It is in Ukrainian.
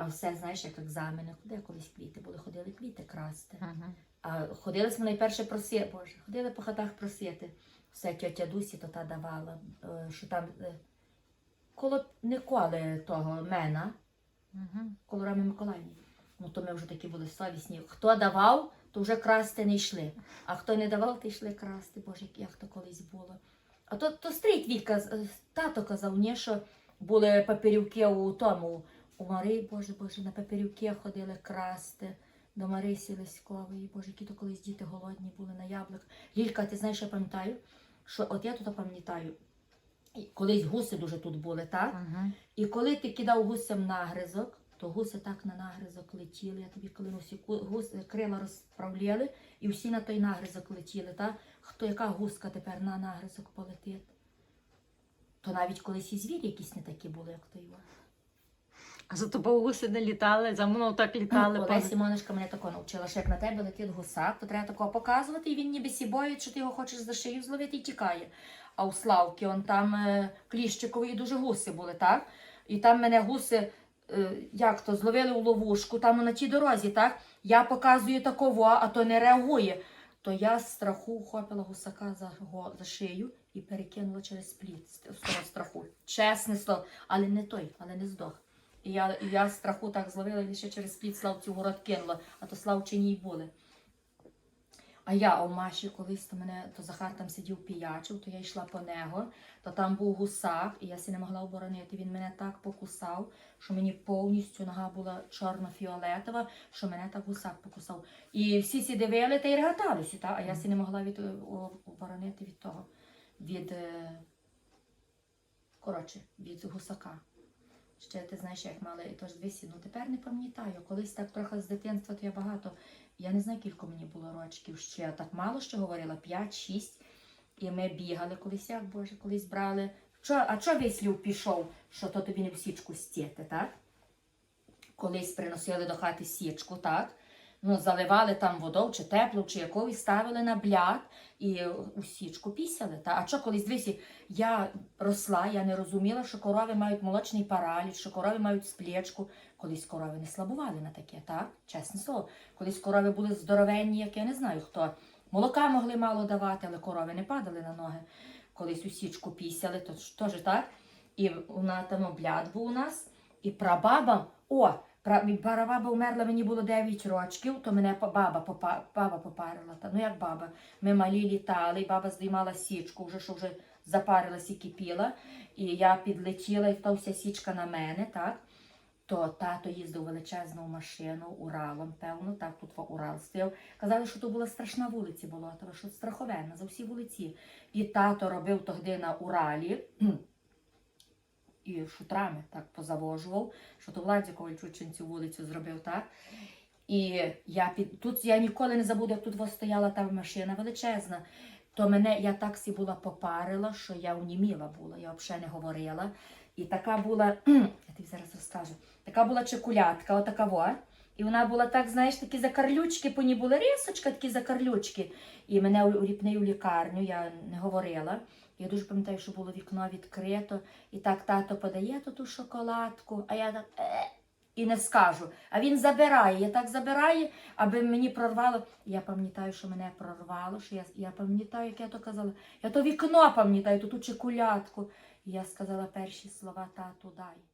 А все, знаєш, як екзамени, куди колись квіти були, ходили квіти красти. Ага. А ходили ми найперше просити, боже, ходили по хатах просити. Все тьотя Дусі то та давала, е, що там е, коло не коле того мена, Ага. коло Рами Миколаївні. Ну то ми вже такі були совісні. Хто давав, то вже красти не йшли. А хто не давав, то йшли красти. Боже, як- то колись було. А то, то стрій твій каз, е, тато казав, ні, що були папірівки у тому, у Марії, Боже, Боже, на папірівки ходили красти. До Марисі Леськової, Боже, які то колись діти голодні були на яблук. Лілька, ти знаєш, я пам'ятаю, що от я тут пам'ятаю, колись гуси дуже тут були, так? Ага. І коли ти кидав гусям нагризок, то гуси так на нагризок летіли. Я тобі клянусь, і ку- гус, крила розправляли, і всі на той нагризок летіли. Та? Хто яка гуска тепер на нагризок полетить? То навіть колись і звірі якісь не такі були, як той. А за тобою гуси не літали, за мною так літали. Олеся Сімоночка мене тако навчила, що як на тебе летить гусак, то треба такого показувати, і він ніби сібоїть, що ти його хочеш за шию зловити і тікає. А у Славки, он там е, Кліщикової дуже гуси були, так? І там мене гуси, е, як то, зловили у ловушку, там на тій дорозі, так? Я показую таково, а то не реагує. То я з страху вхопила гусака за, го- за шию і перекинула через пліт з того страху. Чесне слово, але не той, але не здох. І я, я страху так зловила і ще через пліт Славцю город кинула, а то Славчині й були. А я, у Маші колись то мене, то Захар там сидів піячив, то я йшла по нього, то там був гусак, і я си не могла оборонити. Він мене так покусав, що мені повністю нога була чорно-фіолетова, що мене так гусак покусав. І всі ці дивили та й реготалися, та? а я си не могла від, оборонити від того, від, е, коротше, від гусака. Ще ти знаєш, як мали, тож двісі, ну тепер не пам'ятаю. Колись так трохи з дитинства, то я багато. Я не знаю, кілько мені було рочків ще. Так мало що говорила, 5-6. І ми бігали колись, як Боже, колись брали. Що, а що вислів пішов, що то тобі не в січку стіти, так? Колись приносили до хати січку, так? Ну, заливали там водою, чи теплу, чи якою, ставили на бляд і у січку пісяли. Та? А що колись дивися, я росла, я не розуміла, що корови мають молочний параліч, що корови мають сплечку. Колись корови не слабували на таке, так? Чесне слово. Колись корови були здоровенні, як я не знаю хто. Молока могли мало давати, але корови не падали на ноги. Колись у січку пісяли, то теж так. І вона там обляд був у нас, і прабаба, о, прабаба вмерла, мені було 9 років, то мене баба, попа, баба попарила. Та, ну як баба? Ми малі літали, баба здіймала січку, вже що вже запарилась і кипіла. І я підлетіла, і та вся січка на мене, так? То тато їздив величезну машину Уралом, певно, так тут во Урал стояв. Казали, що то була страшна вулиця Болотова, що страховенна за всі вулиці. І тато робив тоді на Уралі. І шутрами так позавожував, що то Владі Ковальчучин цю вулицю зробив так. І я під тут я ніколи не забуду, як тут стояла та машина величезна. То мене я таксі була попарила, що я уніміла була, я взагалі не говорила. І така була, я тобі зараз розкажу, така була чекулятка, отака во. І вона була так, знаєш, такі закарлючки, по ній була рисочка, такі закарлючки. І мене у- уріпнив в лікарню, я не говорила. Я дуже пам'ятаю, що було вікно відкрито, і так тато подає ту шоколадку, а я так е, і не скажу. А він забирає, я так забирає, аби мені прорвало. Я пам'ятаю, що мене прорвало, що я, я пам'ятаю, як я то казала. Я то вікно пам'ятаю, ту чекулятку. І я сказала перші слова тату дай.